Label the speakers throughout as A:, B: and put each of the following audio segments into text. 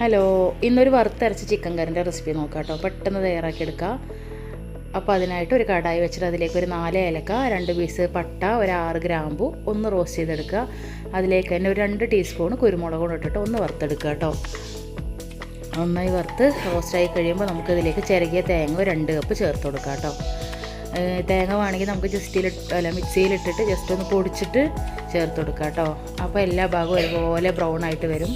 A: Hello ഇന്നൊരു വറുത്തരച്ച chicken കറിന്റെ recipe നോക്കാം കേട്ടോ പെട്ടെന്ന് എടുക്കാം അപ്പോൾ അതിനായിട്ട് ഒരു കടായി വെച്ചിട്ട് അതിലേക്ക് ഒരു നാല് ഏലക്ക രണ്ട് പീസ് പട്ട ഒരു ആറ് ഗ്രാമ്പു ഒന്ന് റോസ്റ്റ് ചെയ്തെടുക്കുക അതിലേക്ക് തന്നെ ഒരു രണ്ട് ടീസ്പൂൺ കുരുമുളക് കൊണ്ട് ഇട്ടിട്ട് ഒന്ന് വറുത്തെടുക്കുക കേട്ടോ. നന്നായി വറുത്ത് റോസ്റ്റായി കഴിയുമ്പോൾ നമുക്കിതിലേക്ക് ചിരകിയ തേങ്ങ രണ്ട് കപ്പ് ചേർത്ത് കൊടുക്കാം കേട്ടോ. തേങ്ങ വേണമെങ്കിൽ നമുക്ക് ജസ്റ്റിൽ അല്ല മിക്സിയിലിട്ടിട്ട് ജസ്റ്റ് ഒന്ന് പൊടിച്ചിട്ട് ചേർത്ത് കൊടുക്കാം കേട്ടോ. അപ്പോൾ എല്ലാ ഭാഗവും ഒരുപോലെ ബ്രൗൺ ആയിട്ട് വരും.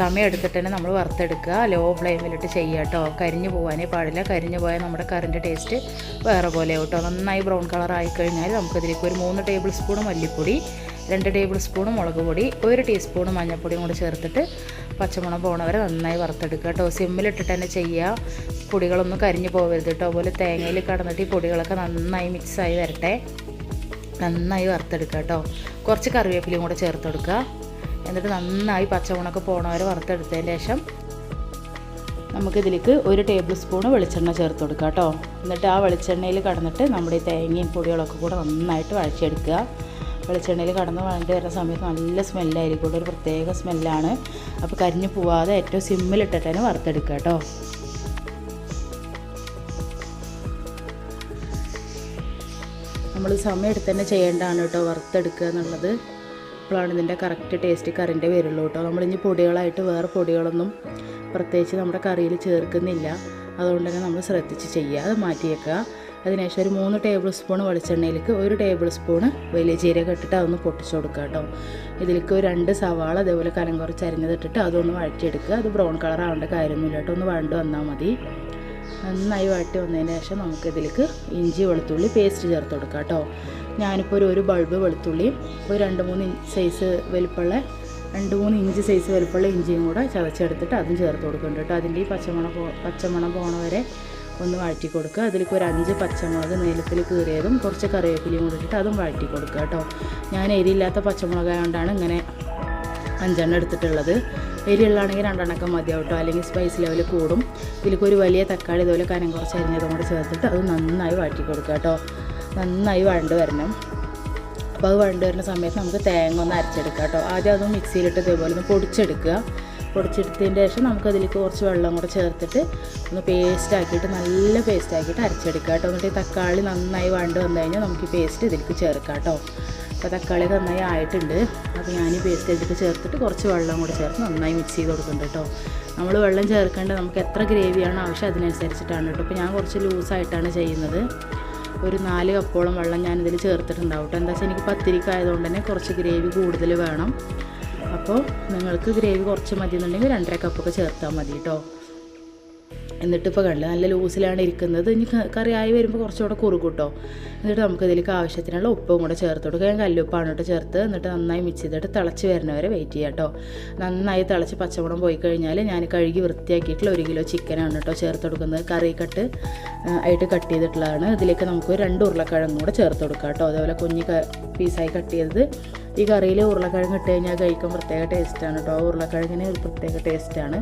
A: സമയം എടുത്തിട്ട് തന്നെ നമ്മൾ വറുത്തെടുക്കുക. ലോ ഫ്ലെയിമിലിട്ട് ചെയ്യുക കേട്ടോ. കരിഞ്ഞു പോകാനേ പാടില്ല. കരിഞ്ഞു പോയാൽ നമ്മുടെ കറിന്റെ ടേസ്റ്റ് വേറെ പോലെ കേട്ടോ. നന്നായി ബ്രൗൺ കളർ ആയിക്കഴിഞ്ഞാൽ നമുക്കിതിലേക്ക് ഒരു മൂന്ന് ടേബിൾ സ്പൂൺ മല്ലിപ്പൊടി രണ്ട് ടേബിൾ സ്പൂൺ മുളക് പൊടി ഒരു ടീസ്പൂൺ മഞ്ഞൾപ്പൊടിയും കൂടി ചേർത്തിട്ട് പച്ചമുളക് പോണവരെ നന്നായി വറുത്തെടുക്കുക കേട്ടോ. സിമ്മിലിട്ടിട്ട് തന്നെ ചെയ്യുക. പൊടികളൊന്നും കരിഞ്ഞു പോകരുത് കേട്ടോ. അതുപോലെ തേങ്ങയിൽ കടന്നിട്ട് ഈ പൊടികളൊക്കെ നന്നായി മിക്സായി വരട്ടെ. നന്നായി വറുത്തെടുക്കുക കേട്ടോ. കുറച്ച് കറിവേപ്പിലയും കൂടെ ചേർത്ത് കൊടുക്കുക. എന്നിട്ട് നന്നായി പച്ചമുളക് പോണവരെ വറുത്തെടുത്തതിന് ശേഷം നമുക്കിതിലേക്ക് ഒരു ടേബിൾ സ്പൂൺ വെളിച്ചെണ്ണ ചേർത്ത് കൊടുക്കുക കേട്ടോ. എന്നിട്ട് ആ വെളിച്ചെണ്ണയിൽ കടന്നിട്ട് നമ്മുടെ ഈ തേങ്ങയും പൊടികളൊക്കെ കൂടെ നന്നായിട്ട് വഴച്ചെടുക്കുക വെളിച്ചെണ്ണയിൽ കടന്ന് വഴണ്ടി വരുന്ന സമയത്ത് നല്ല സ്മെല്ലായിരിക്കും. ഒരു പ്രത്യേക സ്മെല്ലാണ്. അപ്പോൾ കരിഞ്ഞു പോവാതെ ഏറ്റവും സിമ്മിലിട്ടിട്ട് തന്നെ വറുത്തെടുക്കുക കേട്ടോ. നമ്മൾ സമയം എടുത്ത് തന്നെ ചെയ്യേണ്ടതാണ് കേട്ടോ വറുത്തെടുക്കുക എന്നുള്ളത്. അപ്പോഴാണ് ഇതിന്റെ കറക്റ്റ് ടേസ്റ്റ് കറിന്റെ വരുള്ളൂ കേട്ടോ. നമ്മളിനി പൊടികളായിട്ട് വേറെ പൊടികളൊന്നും പ്രത്യേകിച്ച് നമ്മുടെ കറിയിൽ ചേർക്കുന്നില്ല. അതുകൊണ്ട് തന്നെ നമ്മൾ ശ്രദ്ധിച്ച് ചെയ്യുക. അത് മാറ്റി വെക്കുക. അതിനുശേഷം ഒരു മൂന്ന് ടേബിൾ സ്പൂൺ വെളിച്ചെണ്ണയിലേക്ക് ഒരു ടേബിൾ സ്പൂൺ വലിയ ജീരകം ഇട്ടിട്ട് അതൊന്ന് പൊട്ടിച്ച് കൊടുക്കുക കേട്ടോ. ഇതിലേക്ക് ഒരു രണ്ട് സവാള അതേപോലെ കനം കുറച്ച് അരിഞ്ഞതിട്ടിട്ട് അതൊന്ന് വഴറ്റിയെടുക്കുക. അത് ബ്രൗൺ കളർ ആവേണ്ട കാര്യമൊന്നുമില്ല കേട്ടോ. ഒന്ന് വഴണ്ട് വന്നാൽ മതി. നന്നായി വഴറ്റി വന്നതിന് ശേഷം നമുക്കിതിലേക്ക് ഇഞ്ചി വെളുത്തുള്ളി പേസ്റ്റ് ചേർത്ത് കൊടുക്കാം കേട്ടോ. ഞാനിപ്പോൾ ഒരു ഒരു ബൾബ് വെളുത്തുള്ളി ഒരു രണ്ട് മൂന്ന് സൈസ് വലിപ്പമുള്ള രണ്ട് മൂന്ന് ഇഞ്ച് സൈസ് വലിപ്പമുള്ള ഇഞ്ചിയും കൂടെ ചതച്ചെടുത്തിട്ട് അതും ചേർത്ത് കൊടുക്കുന്നുണ്ട് കേട്ടോ. അതിന്റെ ഈ പച്ചമണം പോ പച്ചമണം വരെ ഒന്ന് വഴറ്റി കൊടുക്കുക. അതിലേക്ക് ഒരു അഞ്ച് പച്ചമുളക് നീളത്തിൽ കീറിയതും കുറച്ച് കറിവേപ്പിലയും ഇട്ടിട്ട് അതും വഴറ്റി കൊടുക്കുക കേട്ടോ. ഞാൻ എരിയില്ലാത്ത പച്ചമുളകായതുകൊണ്ടാണ് ഇങ്ങനെ അഞ്ചെണ്ണം എടുത്തിട്ടുള്ളത്. എരിയുള്ളതാണെങ്കിൽ രണ്ടെണ്ണക്കം മതിയാവും കേട്ടോ. അല്ലെങ്കിൽ സ്പൈസ് ലെവൽ കൂടും. ഇതിലേക്ക് ഒരു വലിയ തക്കാളി ഇതുപോലെ കനം കുറച്ച് അരിഞ്ഞതും കൂടെ ചേർത്തിട്ട് അത് നന്നായി വഴറ്റി കൊടുക്കുക കേട്ടോ. നന്നായി വഴണ്ട് വരണം. അപ്പോൾ അത് വഴണ്ട് വരുന്ന സമയത്ത് നമുക്ക് തേങ്ങ ഒന്ന് അരച്ചെടുക്കാം കേട്ടോ. ആദ്യം അതും മിക്സിയിലിട്ട് ഇതേപോലെ ഒന്ന് പൊടിച്ചെടുക്കുക. പൊടിച്ചെടുത്തതിന് ശേഷം നമുക്കതിലേക്ക് കുറച്ച് വെള്ളം കൂടെ ചേർത്തിട്ട് ഒന്ന് പേസ്റ്റ് ആക്കിയിട്ട് നല്ല പേസ്റ്റ് ആക്കിയിട്ട് അരച്ചെടുക്കുക കേട്ടോ. എന്നിട്ട് തക്കാളി നന്നായി വഴണ്ട് വന്നു കഴിഞ്ഞാൽ നമുക്ക് പേസ്റ്റ് ഇതിലേക്ക് ചേർക്കാം കേട്ടോ. അപ്പോൾ തക്കാളി നന്നായി ആയിട്ടുണ്ട്. അപ്പോൾ ഞാൻ ഈ പേസ്റ്റ് ഇതിലേക്ക് ചേർത്തിട്ട് കുറച്ച് വെള്ളം കൂടെ ചേർത്ത് നന്നായി മിക്സ് ചെയ്ത് കൊടുക്കുന്നുണ്ട് കേട്ടോ. നമ്മൾ വെള്ളം ചേർക്കേണ്ടത് നമുക്ക് എത്ര ഗ്രേവിയാണ് ആവശ്യം അതിനനുസരിച്ചിട്ടാണ് കേട്ടോ. അപ്പോൾ ഞാൻ കുറച്ച് ലൂസായിട്ടാണ് ചെയ്യുന്നത്. ഒരു നാല് കപ്പോളം വെള്ളം ഞാൻ ഇതിൽ ചേർത്തിട്ടുണ്ടാവും കേട്ടോ എന്താ വെച്ചാൽ എനിക്ക് പത്തിരിക്കായതുകൊണ്ട് തന്നെ കുറച്ച് ഗ്രേവി കൂടുതൽ വേണം. അപ്പോൾ നിങ്ങൾക്ക് ഗ്രേവി കുറച്ച് മതി എന്നുണ്ടെങ്കിൽ രണ്ടര കപ്പൊക്കെ ചേർത്താൽ മതി കേട്ടോ എന്നിട്ട് ഇപ്പോൾ കണ്ടില്ല നല്ല ലൂസിലാണ് ഇരിക്കുന്നത്. ഇനി കറി കറിയായി വരുമ്പോൾ കുറച്ചുകൂടെ കുറുകൂട്ടോ. എന്നിട്ട് നമുക്ക് ഇതിലേക്ക് ആവശ്യത്തിനുള്ള ഉപ്പും കൂടെ ചേർത്ത് കൊടുക്കുക ഞാൻ കല്ലുപ്പാണ് കേട്ടോ ചേർത്ത്. എന്നിട്ട് നന്നായി മിക്സ് ചെയ്തിട്ട് തിളച്ച് വരുന്നവരെ വെയിറ്റ് ചെയ്യാം കേട്ടോ. നന്നായി തിളച്ച് പച്ചമുളം പോയി കഴിഞ്ഞാൽ ഞാൻ കഴുകി വൃത്തിയാക്കിയിട്ടുള്ള ഒരു കിലോ ചിക്കനാണ് കേട്ടോ ചേർത്ത് കൊടുക്കുന്നത്. കറി കട്ട് ആയിട്ട് കട്ട് ചെയ്തിട്ടുള്ളതാണ്. ഇതിലേക്ക് നമുക്ക് രണ്ട് ഉരുളക്കിഴങ്ങും കൂടെ ചേർത്ത് കൊടുക്കാം കേട്ടോ. അതേപോലെ കുഞ്ഞി പീസായി കട്ട് ചെയ്തത്. ഈ കറിയിൽ ഉരുളക്കിഴങ്ങ് ഇട്ട് കഴിഞ്ഞാൽ കഴിക്കാൻ പ്രത്യേക ടേസ്റ്റാണ് കേട്ടോ. ഉരുളക്കിഴങ്ങിന് ഒരു പ്രത്യേക ടേസ്റ്റാണ്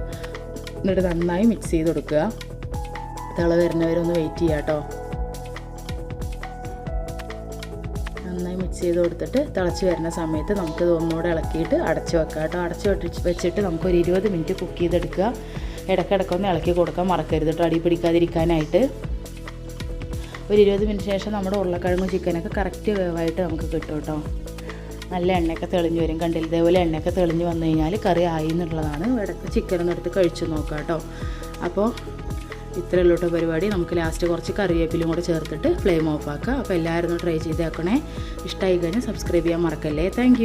A: എന്നിട്ട് നന്നായി മിക്സ് ചെയ്ത് കൊടുക്കുക. തിള വരുന്നവരൊന്ന് വെയിറ്റ് ചെയ്യുക കേട്ടോ നന്നായി മിക്സ് ചെയ്ത് കൊടുത്തിട്ട് തിളച്ച് വരുന്ന സമയത്ത് നമുക്കിത് ഒന്നുകൂടെ ഇളക്കിയിട്ട് അടച്ചു വെക്കാം കേട്ടോ അടച്ച് വെച്ച് വെച്ചിട്ട് നമുക്കൊരു ഇരുപത് മിനിറ്റ് കുക്ക് ചെയ്തെടുക്കുക. ഇടയ്ക്കിടയ്ക്കൊന്ന് ഇളക്കി കൊടുക്കാൻ മറക്കരുത് കേട്ടോ അടി പിടിക്കാതിരിക്കാനായിട്ട്. ഒരു ഇരുപത് മിനിറ്റ് ശേഷം നമ്മുടെ ഉരുളക്കിഴങ്ങും ചിക്കനൊക്കെ കറക്റ്റ് വേവായിട്ട് നമുക്ക് കിട്ടും കേട്ടോ നല്ല എണ്ണയൊക്കെ തെളിഞ്ഞ് വരും. കണ്ടില്ല? ഇതേപോലെ എണ്ണയൊക്കെ തെളിഞ്ഞ് വന്നു കഴിഞ്ഞാൽ കറി ആയി എന്നുള്ളതാണ്. ഇടയ്ക്ക് ചിക്കനൊന്നും എടുത്ത് കഴിച്ചു നോക്കാം കേട്ടോ. അപ്പോൾ ഇത്രയേ ഉള്ളൂ പരിപാടി. നമുക്ക് ലാസ്റ്റ് കുറച്ച് കറിവേപ്പിലും കൂടെ ചേർത്തിട്ട് ഫ്ലെയിം ഓഫ് ആക്കുക അപ്പോൾ എല്ലാവരും ട്രൈ ചെയ്തേക്കണേ. ഇഷ്ടമായി കഴിഞ്ഞാൽ സബ്സ്ക്രൈബ് ചെയ്യാൻ മറക്കല്ലേ. താങ്ക്